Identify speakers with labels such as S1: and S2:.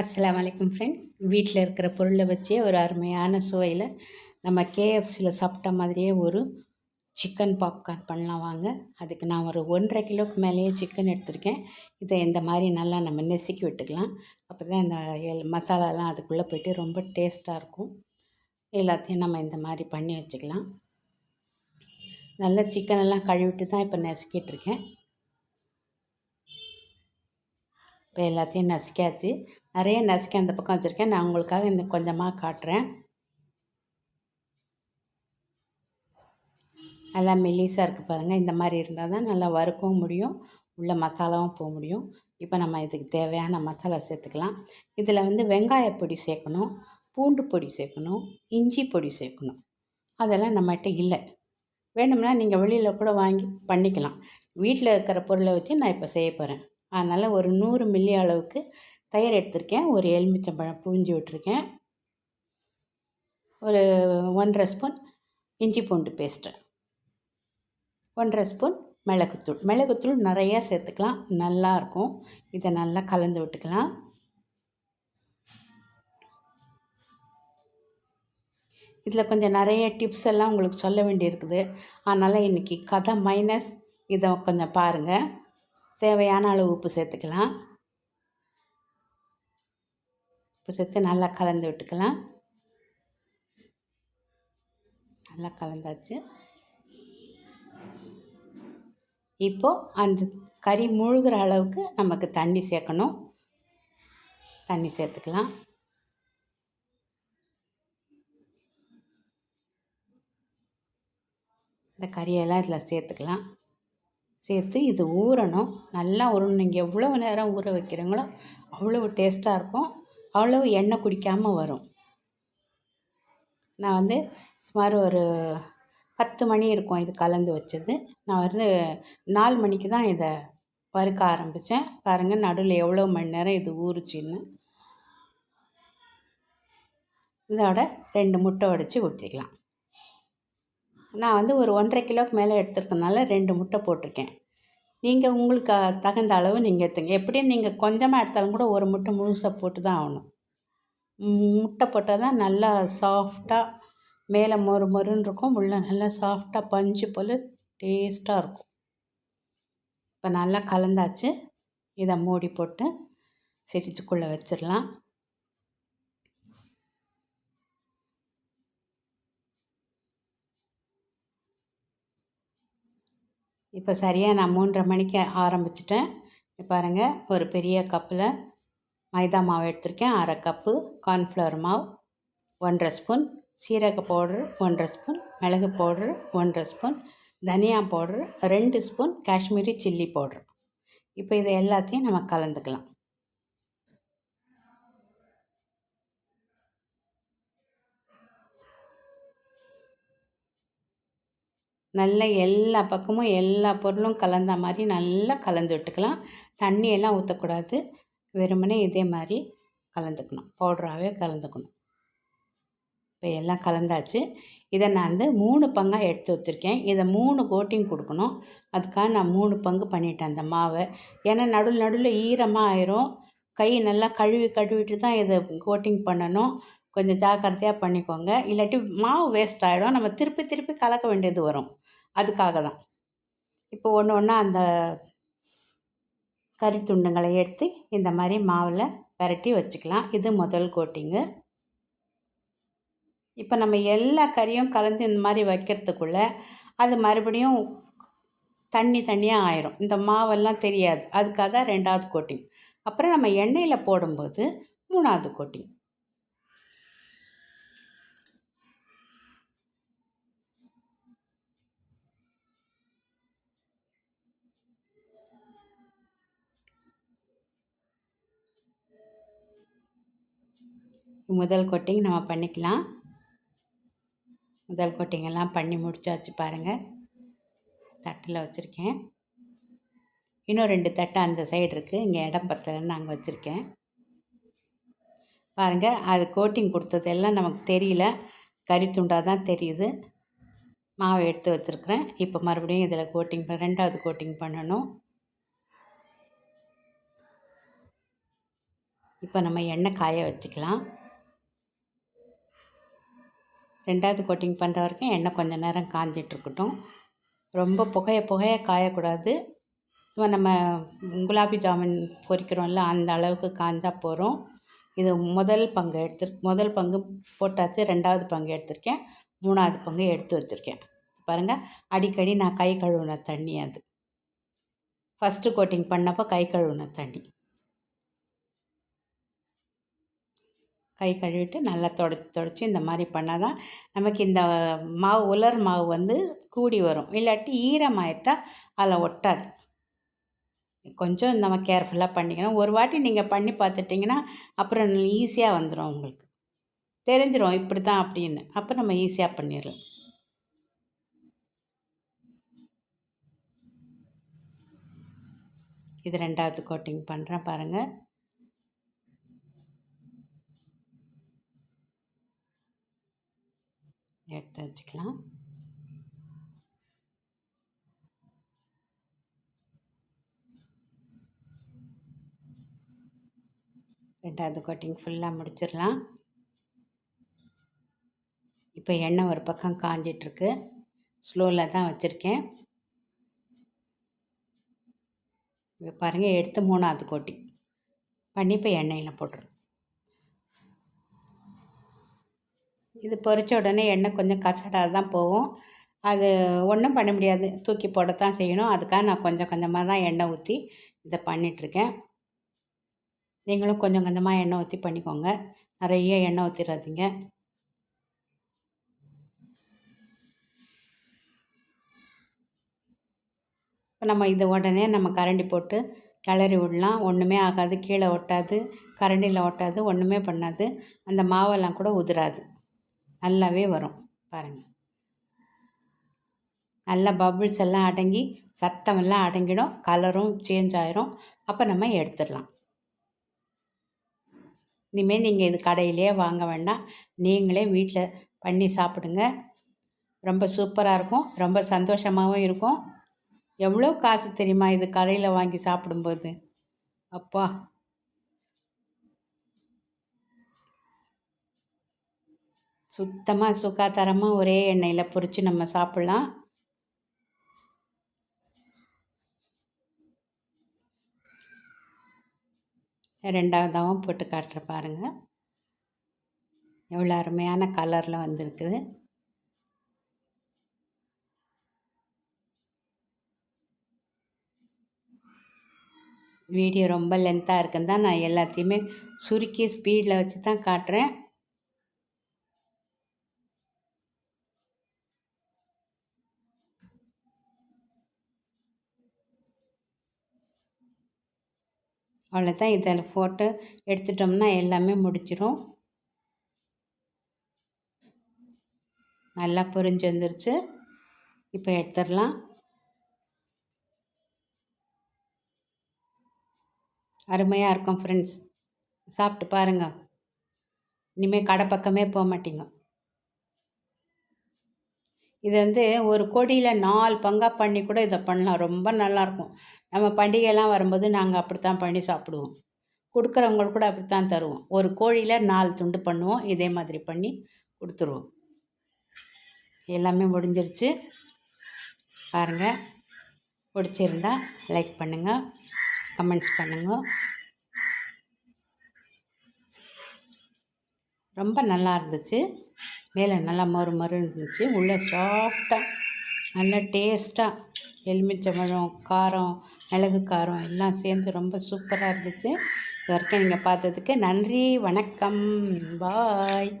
S1: அஸ்லாம் வலைக்கம் ஃப்ரெண்ட்ஸ் வீட்டில் இருக்கிற பொருளை வச்சே ஒரு அருமையான சுவையில் நம்ம கேஎஃப்சியில் சாப்பிட்ட மாதிரியே ஒரு சிக்கன் பாப்கார்ன் பண்ணலாம் வாங்க. அதுக்கு நான் ஒரு ஒன்றரை கிலோவுக்கு மேலேயே சிக்கன் எடுத்திருக்கேன். இதை இந்த மாதிரி நல்லா நம்ம நெசுக்கி விட்டுக்கலாம். அப்போ தான் இந்த எல் மசாலாலாம் அதுக்குள்ளே போய்ட்டு ரொம்ப டேஸ்ட்டாக இருக்கும். எல்லாத்தையும் நம்ம இந்த மாதிரி பண்ணி வச்சுக்கலாம். நல்லா சிக்கனெல்லாம் கழுவிட்டு தான் இப்போ நசுக்கிட்டு இருக்கேன். இப்போ எல்லாத்தையும் நசுக்கியாச்சு. நிறைய நசுக்கி அந்த பக்கம் வச்சுருக்கேன். நான் உங்களுக்காக இந்த கொஞ்சமாக காட்டுறேன். நல்லா மெல்லிஸாக இருக்குது பாருங்கள் இந்த மாதிரி இருந்தால் தான் நல்லா வறுக்கவும் முடியும். உள்ள மசாலாவும் போக முடியும். இப்போ நம்ம இதுக்கு தேவையான மசாலா சேர்த்துக்கலாம். இதில் வந்து வெங்காய பொடி சேர்க்கணும். பூண்டு பொடி சேர்க்கணும். இஞ்சி பொடி சேர்க்கணும். அதெல்லாம் நம்மகிட்ட இல்லை. வேணும்னா நீங்கள் வெளியில் கூட வாங்கி பண்ணிக்கலாம். வீட்டில் இருக்கிற பொருளை வச்சு நான் இப்போ செய்ய போகிறேன். அதனால் ஒரு நூறு மில்லி அளவுக்கு தயிர் எடுத்திருக்கேன். ஒரு எலுமிச்சம்பழம் புழிஞ்சு விட்டுருக்கேன். ஒரு ஒன்றரை ஸ்பூன் இஞ்சி பூண்டு பேஸ்ட்டு ஒன்றரை ஸ்பூன் மிளகுத்தூள். மிளகுத்தூள் நிறையா சேர்த்துக்கலாம். நல்லாயிருக்கும் இதை நல்லா கலந்து விட்டுக்கலாம். இதில் கொஞ்சம் நிறைய டிப்ஸ் எல்லாம் உங்களுக்கு சொல்ல வேண்டியிருக்குது. அதனால் இன்றைக்கி கதை மைனஸ் இதை கொஞ்சம் பாருங்கள் தேவையான அளவு உப்பு சேர்த்துக்கலாம். உப்பு சேர்த்து நல்லா கலந்து விட்டுக்கலாம். நல்லா கலந்தாச்சு. இப்போது அந்த கறி முழுகிற அளவுக்கு நமக்கு தண்ணி சேர்க்கணும். தண்ணி சேர்த்துக்கலாம். இந்த கறியெல்லாம் இதில் சேர்த்துக்கலாம். சேர்த்து இது ஊறணும். நல்லா ஊறணும். நீங்கள் எவ்வளோ நேரம் ஊற வைக்கிறீங்களோ அவ்வளோ டேஸ்ட்டாக இருக்கும். அவ்வளோ எண்ணெய் குடிக்காமல் வரும். நான் வந்து சுமார் ஒரு பத்து மணி இருக்கும் இது கலந்து வச்சது. நான் வந்து நாலு மணிக்கு தான் இதை வறுக்க ஆரம்பித்தேன் பாருங்கள் நடுவில் எவ்வளோ மணி நேரம் இது ஊறுச்சின்னு. இதோட ரெண்டு முட்டை உடச்சி ஊற்றிக்கலாம் நான் வந்து ஒரு ஒன்றரை கிலோவுக்கு மேலே எடுத்துருக்கனால ரெண்டு முட்டை போட்டிருக்கேன். நீங்கள் உங்களுக்கு தகுந்த அளவு நீங்கள் எடுத்துங்க. எப்படியும் நீங்கள் கொஞ்சமாக எடுத்தாலும் கூட ஒரு முட்டை முழுசாக போட்டு தான் ஆகணும். முட்டை போட்டால் தான் நல்லா சாஃப்டாக மேலே மொறு மொறுன்னு இருக்கும். உள்ளே நல்லா சாஃப்டாக பஞ்சு போல் டேஸ்ட்டாக இருக்கும். இப்போ நல்லா கலந்தாச்சு. இதை மூடி போட்டு ஃப்ரிட்ஜுக்குள்ளே வச்சிடலாம். இப்போ சரியாக நான் மூன்றரை மணிக்கு ஆரம்பிச்சிட்டேன். பாருங்கள் ஒரு பெரிய கப்பில் மைதா மாவு எடுத்திருக்கேன். அரை கப்பு கார்ன்ஃப்ளவர் மாவு ஒன்றரை ஸ்பூன். சீரக பவுட்ரு ஒன்றரை ஸ்பூன். மிளகு பவுட்ரு ஒன்றரை ஸ்பூன். தனியா பவுட்ரு ரெண்டு ஸ்பூன். Kashmiri chilli powder. இப்போ இதை எல்லாத்தையும் நம்ம கலந்துக்கலாம். நல்லா எல்லா பக்கமும் எல்லா பொருளும் கலந்த மாதிரி நல்லா கலந்து விட்டுக்கலாம். தண்ணியெல்லாம் ஊற்றக்கூடாது வெறுமனே இதே மாதிரி கலந்துக்கணும். பவுடராகவே கலந்துக்கணும். இப்போ எல்லாம் கலந்தாச்சு. இதை நான் வந்து மூணு பங்காக எடுத்து வச்சுருக்கேன். இதை மூணு கோட்டிங் கொடுக்கணும். அதுக்காக நான் மூணு பங்கு பண்ணிட்டேன் அந்த மாவை. ஏன்னா நடுவில் நடுவில் ஈரமாக ஆயிரும். கை நல்லா கழுவி கழுவிட்டு தான் இதை கோட்டிங் பண்ணணும். கொஞ்சம் ஜாக்கிரதையாக பண்ணிக்கோங்க. இல்லாட்டி மாவு வேஸ்ட் ஆகிடும் நம்ம திருப்பி திருப்பி கலக்க வேண்டியது வரும். அதுக்காக தான் இப்போ ஒன்று ஒன்றா அந்த கறி துண்டுங்களை எடுத்து இந்த மாதிரி மாவில் பரட்டி வச்சுக்கலாம். இது முதல் கோட்டிங்கு இப்போ நம்ம எல்லா கறியும் கலந்து இந்த மாதிரி வைக்கிறதுக்குள்ளே அது மறுபடியும் தண்ணி தண்ணியாக ஆயிரும். இந்த மாவெல்லாம் தெரியாது. அதுக்காக தான் ரெண்டாவது கோட்டிங் அப்புறம் நம்ம எண்ணெயில் போடும்போது மூணாவது கோட்டிங் முதல் கோட்டிங் நம்ம பண்ணிக்கலாம். முதல் கோட்டிங்கெல்லாம் பண்ணி முடிச்சாச்சு பாருங்கள் தட்டில் வச்சுருக்கேன். இன்னும் ரெண்டு தட்டு அந்த சைடு இருக்குது இங்கே இடம் பத்தலைன்னு நாங்கள் வச்சுருக்கேன். பாருங்கள் அது கோட்டிங் கொடுத்ததெல்லாம் நமக்கு தெரியல. கறி துண்டாக தான் தெரியுது. மாவு எடுத்து வச்சுருக்குறேன். இப்போ மறுபடியும் இதில் கோட்டிங் ரெண்டாவது கோட்டிங் பண்ணணும். இப்போ நம்ம எண்ணெய் காய வச்சுக்கலாம். ரெண்டாவது கோட்டிங் பண்ணுற வரைக்கும் எண்ணெய் கொஞ்சம் நேரம் காஞ்சிட்ருக்கட்டும் ரொம்ப புகைய புகைய காயக்கூடாது. இப்போ நம்ம குலாபி ஜாமுன் பொரிக்கிறோம்ல அந்த அளவுக்கு காஞ்சால் போகிறோம் இது முதல் பங்கு எடுத்து முதல் பங்கு போட்டாச்சு ரெண்டாவது பங்கு எடுத்திருக்கேன் மூணாவது பங்கு எடுத்து வச்சுருக்கேன். பாருங்கள் அடிக்கடி நான் கை கழுவுன தண்ணி அது. ஃபஸ்ட்டு கோட்டிங் பண்ணப்போ கை கழுவுன தண்ணி. கை கழுவிட்டு நல்லா தொடச்சி தொடச்சி இந்த மாதிரி பண்ணால் தான் நமக்கு இந்த மாவு உலர் மாவு வந்து கூடி வரும். இல்லாட்டி ஈரமாயிட்டா அதில் ஒட்டாது. கொஞ்சம் நம்ம கேர்ஃபுல்லாக பண்ணிக்கணும். ஒரு வாட்டி நீங்கள் பண்ணி பார்த்துட்டிங்கன்னா அப்புறம் ஈஸியாக வந்துடும் உங்களுக்கு. தெரிஞ்சிடும் இப்படி தான் அப்படின்னு. அப்போ நம்ம ஈஸியாக பண்ணிடலாம். இது ரெண்டாவது கோட்டிங் பண்ணுறேன் பாருங்கள் எடுத்து வச்சுக்கலாம். ரெண்டாவது கோட்டிங் ஃபுல்லாக முடிச்சிடலாம். இப்போ எண்ணெய் ஒரு பக்கம் காஞ்சிட்ருக்கு. ஸ்லோவில் தான் வச்சுருக்கேன். இப்போ பாருங்கள் எடுத்து மூணாவது கோட்டி பண்ணி இப்போ எண்ணெயில் போட்டுரும் இது பொரித்த உடனே எண்ணெய் கொஞ்சம் கசடாக தான் போகும். அது ஒன்றும் பண்ண முடியாது. தூக்கி போடத்தான் செய்யணும். அதுக்காக நான் கொஞ்சம் கொஞ்சமாக தான் எண்ணெய் ஊற்றி இதை பண்ணிகிட்ருக்கேன் நீங்களும் கொஞ்சம் கொஞ்சமாக எண்ணெய் ஊற்றி பண்ணிக்கோங்க. நிறைய எண்ணெய் ஊற்றிடாதீங்க இப்போ நம்ம இதை உடனே நம்ம கரண்டி போட்டு கிளறி விடலாம். ஒன்றுமே ஆகாது. கீழே ஒட்டாது. கரண்டியில் ஒட்டாது. ஒன்றுமே பண்ணாது. அந்த மாவெல்லாம் கூட உதிராது. நல்லாவே வரும். பாருங்கள் நல்லா பபுள்ஸ் எல்லாம் அடங்கி சத்தமெல்லாம் அடங்கிடும் கலரும் சேஞ்ச் ஆயிரும். அப்போ நம்ம எடுத்துடலாம். இனிமேல் நீங்கள் இது கடையிலே வாங்க வேண்டாம். நீங்களே வீட்டில் பண்ணி சாப்பிடுங்க. ரொம்ப சூப்பராக இருக்கும். ரொம்ப சந்தோஷமாகவும் இருக்கும். எவ்வளோ காசு தெரியுமா இது கடையில் வாங்கி சாப்பிடும்போது? அப்பா. சுத்தமாக சுகாதாரமாக ஒரே எண்ணெயில் பொறிச்சு நம்ம சாப்பிட்லாம். ரெண்டாவதாகவும் போட்டு காட்டுற பாருங்கள் எவ்வளோ அருமையான கலரில் வந்திருக்குது. வீடியோ ரொம்ப லென்த்தாக இருக்குன்னு தான் நான் எல்லாத்தையுமே சுருக்கி ஸ்பீடில் வச்சு தான் காட்டுறேன். அவ்வளோதான் இதில் ஃபோட்டோ எடுத்துட்டோம்னா எல்லாமே முடிச்சிடும் நல்லா புரிஞ்சு வந்துருச்சு. இப்போ எடுத்துடலாம். அருமையாக இருக்கும் ஃப்ரெண்ட்ஸ் சாப்பிட்டு பாருங்கள் இனிமேல் கடை பக்கமே போக மாட்டீங்க. இது வந்து ஒரு கொடியில் நாலு பங்காக பண்ணி கூட இதை பண்ணலாம். ரொம்ப நல்லாயிருக்கும் நம்ம பண்டிகைலாம் வரும்போது நாங்கள் அப்படித்தான் பண்ணி சாப்பிடுவோம். கொடுக்குறவங்களுக்கு கூட அப்படித்தான் தருவோம். ஒரு கோழியில் நாலு துண்டு பண்ணுவோம். இதே மாதிரி பண்ணி கொடுத்துருவோம். எல்லாமே முடிஞ்சிருச்சு. பாருங்கள் பிடிச்சிருந்தா லைக் பண்ணுங்கள் கமெண்ட்ஸ் பண்ணுங்கள் ரொம்ப நல்லா இருந்துச்சு. மேலே நல்லா மறு மறு இருந்துச்சு. உள்ளே சாஃப்டாக நல்லா டேஸ்ட்டாக எலுமிச்சம்பழம் காரம் மிளகு காரம் எல்லாம் சேர்ந்து ரொம்ப சூப்பராக இருந்துச்சு. இது வரைக்கும் நீங்கள் பார்த்ததுக்கு நன்றி வணக்கம். பாய்